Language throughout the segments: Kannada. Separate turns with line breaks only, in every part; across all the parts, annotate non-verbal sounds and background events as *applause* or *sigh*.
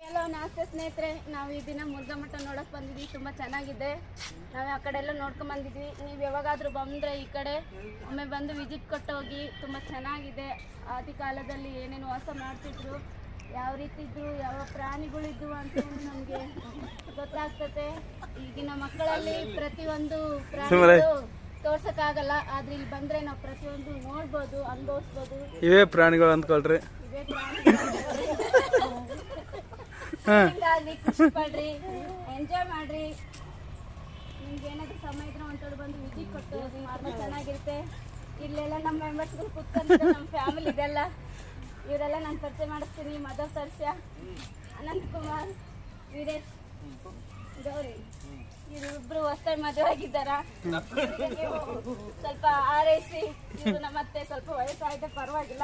ಹಲೋ ನಮಸ್ತೆ ಸ್ನೇಹಿತರೆ. ನಾವು ಈ ದಿನ ಮುರುಘಮಠ ನೋಡಕ್ ಬಂದಿದ್ವಿ. ತುಂಬಾ ಚೆನ್ನಾಗಿದೆ. ನಾವು ಆ ಕಡೆ ಎಲ್ಲ ನೋಡ್ಕೊಂಡ್ ಬಂದಿದ್ವಿ. ನೀವು ಯಾವಾಗಾದ್ರೂ ಬಂದ್ರೆ ಈ ಕಡೆ ಒಮ್ಮೆ ಬಂದು ವಿಸಿಟ್ ಕೊಟ್ಟು ಹೋಗಿ. ತುಂಬಾ ಚೆನ್ನಾಗಿದೆ. ಆದಿ ಕಾಲದಲ್ಲಿ ಏನೇನು ವಾಸ ಮಾಡ್ತಿದ್ರು ಯಾವ ರೀತಿ ಇದ್ರು ಯಾವ ಪ್ರಾಣಿಗಳಿದ್ವು ಅಂತ ನಮ್ಗೆ ಗೊತ್ತಾಗ್ತತೆ ಈಗಿನ ಮಕ್ಕಳಲ್ಲಿ ಪ್ರತಿಯೊಂದು ಪ್ರಾಣಿಗಳು ತೋರ್ಸಕ್ಕಾಗಲ್ಲ. ಆದ್ರೆ ಇಲ್ಲಿ ಬಂದ್ರೆ ನಾವು ಪ್ರತಿಯೊಂದು ನೋಡ್ಬೋದು ಅನುಭವಿಸ್ಬೋದು.
ಇವೇ ಪ್ರಾಣಿಗಳು ಅಂದ್ಕೊಳ್ರಿ.
ಇವೇ ಪ್ರಾಣಿಗಳು *laughs* ಖುಷಿ ಪಡ್ರಿ. ಎಂಜಾಯ್ ಮಾಡ್ರಿ. ನಿಮ್ಗೆ ಏನಾದ್ರು ಸಮಯ ಇದ್ರೆ ಒಂಟೋಡು ಬಂದು ವಿಸಿಟ್ ಕೊಟ್ಟು ತುಂಬ ಚೆನ್ನಾಗಿರುತ್ತೆ. ಇಲ್ಲೆಲ್ಲ ನಮ್ಮ ಮೆಂಬರ್ಸ್ಗಳು ಕುತ್ಕೊಂಡಿದ್ದಾರೆ ನಮ್ಮ ಫ್ಯಾಮಿಲಿ ಇದೆಲ್ಲ. ಇವರೆಲ್ಲ ನಾನು ಪರಿಚಯ ಮಾಡಿಸ್ತೀನಿ. ಮದರ್ ಸರ್ಸ್ಯ ಅನಂತ್ ಕುಮಾರ್, ವೀರೇಶ್, ಗೌರಿ. ಇವರಿಬ್ರು ಮದುವೆ ಆಗಿದ್ದಾರ? ಸ್ವಲ್ಪ ಆರೈಸಿ ಇವರು ನಮ್ಮತ್ತೆ ಸ್ವಲ್ಪ ವಯಸ್ಸಾಯ್ತು ಪರವಾಗಿಲ್ಲ.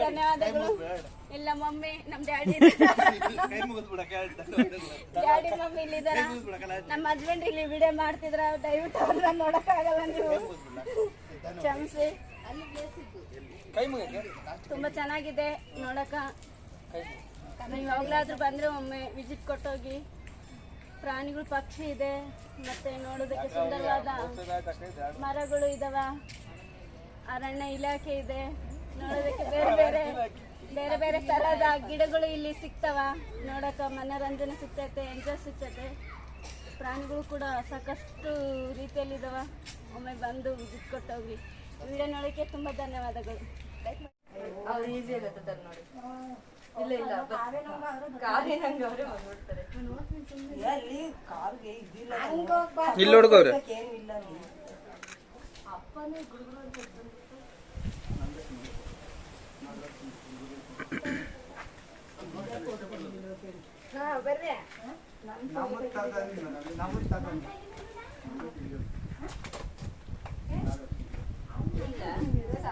ಧನ್ಯವಾದಗಳು ಇಲ್ಲ ಮಮ್ಮಿ ನಮ್ ಡ್ಯಾಡಿ *laughs* *laughs* ಡ್ಯಾಡಿ ಮಮ್ಮಿ ಇಲ್ಲಿದಾರ ನಮ್ಮ ಹಸ್ಬೆಂಡ್ ಇಲ್ಲಿ ವಿಡಿಯೋ ಮಾಡ್ತಿದ್ರ ದಯವಿಟ್ಟು ಅವ್ರನ್ನ ನೋಡಕ್ ಆಗಲ್ಲ ನೀವು. ಕ್ಷಮಿಸಿ. ತುಂಬಾ ಚೆನ್ನಾಗಿದೆ ನೋಡಕ ನೀವು ಯಾವಾಗ್ಲಾದ್ರೂ ಬಂದ್ರೆ ಒಮ್ಮೆ ವಿಸಿಟ್ ಕೊಟ್ಟೋಗಿ. ಪ್ರಾಣಿಗಳು ಪಕ್ಷಿ ಇದೆ. ಮತ್ತೆ ನೋಡೋದಕ್ಕೆ ಸುಂದರವಾದ ಮರಗಳು ಇದಾವ. ಅರಣ್ಯ ಇಲಾಖೆ ಇದೆ. ನೋಡೋದಕ್ಕೆ ಬೇರೆ ಬೇರೆ ಬೇರೆ ಬೇರೆ ತರಹದ ಗಿಡಗಳು ಇಲ್ಲಿ ಸಿಗ್ತಾವ. ನೋಡಕ ಮನೋರಂಜನೆ ಸಿಗ್ತೈತೆ ಎಂಜಾಯ್ ಸಿಗ್ತೈತೆ. ಪ್ರಾಣಿಗಳು ಕೂಡ ಸಾಕಷ್ಟು ರೀತಿಯಲ್ಲಿ ಇದಾವ ಒಮ್ಮೆ ಬಂದು ವಿಸಿಟ್ ಕೊಟ್ಟೋಗಿ ವಿಡಿಯೋ ನೋಡೋಕ್ಕೆ ತುಂಬ ಧನ್ಯವಾದಗಳು.
ಅವ್ರು ಈಸಿ ಆಗತ್ತೆ ನೋಡಿ. ಇಲ್ಲ ಇಲ್ಲ ಕಾರಿನಂಗೆ ಅವರೇ ಬಂದ್ಬಿಡ್ತಾರೆ.
ಇಲ್ಲಿ ಹುಡುಗವ್ರೆ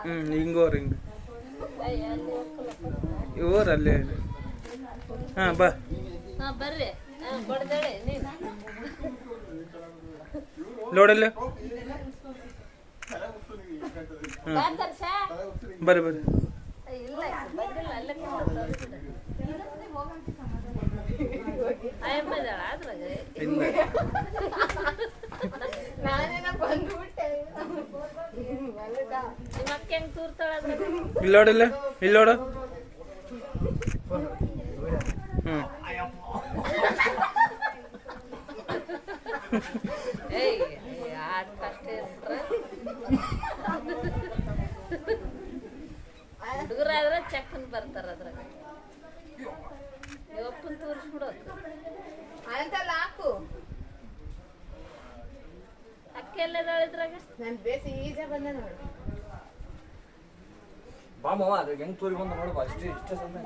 ಹ್ಮ್ ಹಿಂಗೋರ್ ಹಿಂಗ. ಇವ್ರು ಅಲ್ಲೇ. ಹಾ ಬಾ.
ಬರ್ರಿ.
ನೋಡಲ್ಲ ಬರ್ರಿ ಬರ್ರಿ
ಇಲ್ಲ ಬಂದಿಲ್ಲ ಅಲ್ಲೇ ಅಯ್ಯಮ್ಮದಾಳ ಅದ್ರಾಗ
ಇಲ್ಲ
ನಿಮ್ಮ ಅಕ್ಕ ಹೆಂಗ್ ತೂರ್ತಾಳ ಅದ್ರಾಗ
ಇಲ್ಲಿ ನೋಡಿಲ್ಲ ಇಲ್ಲಿ ನೋಡು ಹ್ಮ್.
ಹುಡುಗರಾದ್ರೆ ಚಕ್ಕನ್ ಬರ್ತಾರ ಅದ್ರಾಗ.
ಅಂತಲ್ಲ ಹಾಕು.
ಅಕ್ಕ ಎಲ್ಲದಾಳ ಇದ್ರಾಗ
ನನ್ ಬೇಸಿ ಈಜ ಬಂದ ನೋಡಿ.
ಬಾ ಮಾವ ಅದು ಹೆಂಗ್ ತೋರಿ ಬಂದು ಇಷ್ಟ ಸಮಯ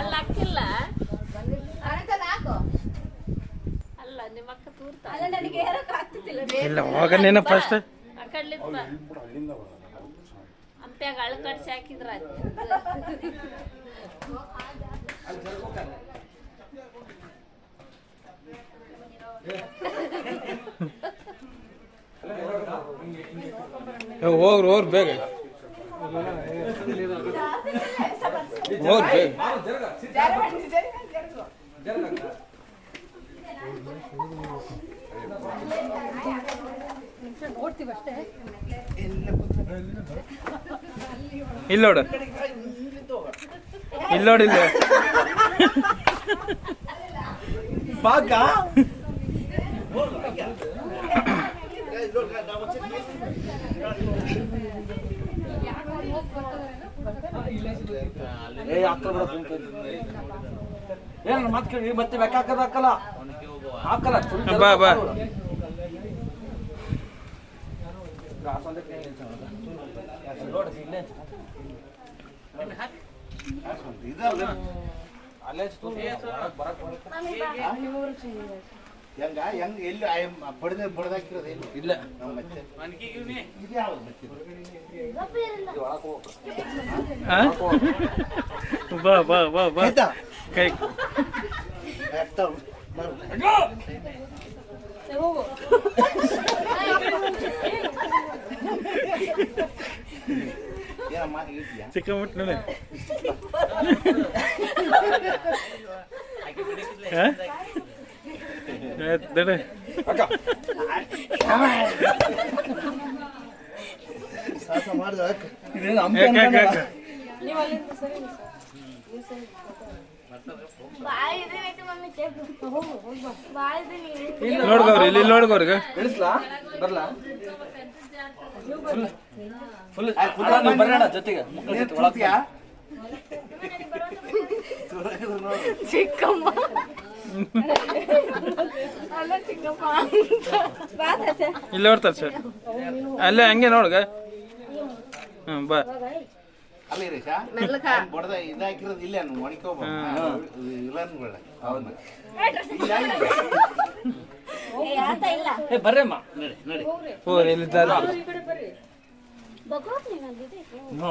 ಅಲ್ಲ ಅಕ್ಕಿಲ್ಲ.
ಅಂತಲ್ಲ ಹಾಕು.
ಅಲ್ಲ ನಿಮ್ಮ ಅಕ್ಕ ತೂರ್ತಾ.
ಅಲ್ಲ ನನಗೆ ಹೇರಕ್ ಆಗ್ತಿಲ್ಲ
ಇಲ್ಲ ಹೋಗ ಫಸ್ಟ್
ಆ ಕಡ್ಲಿಂದ ಅಂಪ್ಯಾಗ ಅಳ ಕಡ್ಸಿ ಹಾಕಿದ್ರ
ಹೋಗ್ರಿ ಬೇಗ. ಬೇಗ. ಇಲ್ಲ ನೋಡು. ಇಲ್ಲ ನೋಡಿ ಇಲ್ಲಿ
ಏ ಅಕ್ಕ ಏನ್ ಮತ್ತೆ ಕೇಳಿ ಮತ್ತೆ ಬೆಕ್ಕ ಹಾಕದ ಹಾಕಲ್ಲ ಹಾಕಲ್ಲ full ಜನ
ಬಾ, ಬಾ.
ಹಾಕೋರು. ಗಾಸ್ ಒಂದೇ ಕೈ ನಿಲ್ಸು ಅವ್ರ್ದು. ನೋಡು, ಇಲ್ಲೇ ನಿಲ್ಸು. ಅಲ್ಲೇ ನಿಲ್ಸು, ಬರಕ್ ಬರಕ್ ಬರಕ್.
ಹೆಂಗ ಹೆಂಗ್ ಎಲ್ಲಿ ಬಡ್ದ ಬಡ್ದಾಕಿರೋದು ಏನು
ಇಲ್ಲ.
ನಮ್ಮ ಬಾ ಬಾ ಬಾ ಬಾ. ಕೈ.
ಸಿಕ್ಕಾಮಟ್ಟ ಹಾಂ
ನೋಡ್ಕೋರಿ ಇಲ್ಲಿ. ನೋಡ್ಕೋರಿ
ಬರ್ಲಾ ಬರಲಾ? ಫುಲ್ ಬರೋಣ ಜೊತೆಗೆ.
ಚಿಕ್ಕಮ್ಮ. *laughs*
ಇಲ್ಲೇ ಬರ್ತಾರೆ ಸರ್ ಅಲ್ಲೇ ಹಂಗೆ ನೋಡ್ಗ ಹ್ಞೂ ಬಾ
ಬರ್ರಮ್ಮ ನೋಡಿ ಎಲ್ಲಿದ್ದಾರೆ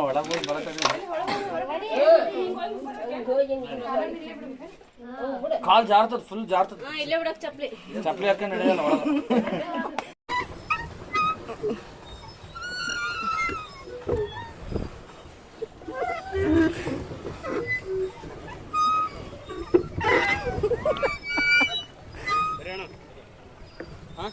ಒಳಗೆ ಬರತ್ತೆ ಕಾಲ್ ಜಾರ್ತದ ಫುಲ್ ಜಾರ್ತದ
ಇಲ್ಲೇ ಬಿಡಕ್ ಚಪ್ಲಿ
ಚಪ್ಲಿ ಹಾಕೊಂಡು ನಡೆಯಲ್ಲ ಒಳಗೆ ಹಾ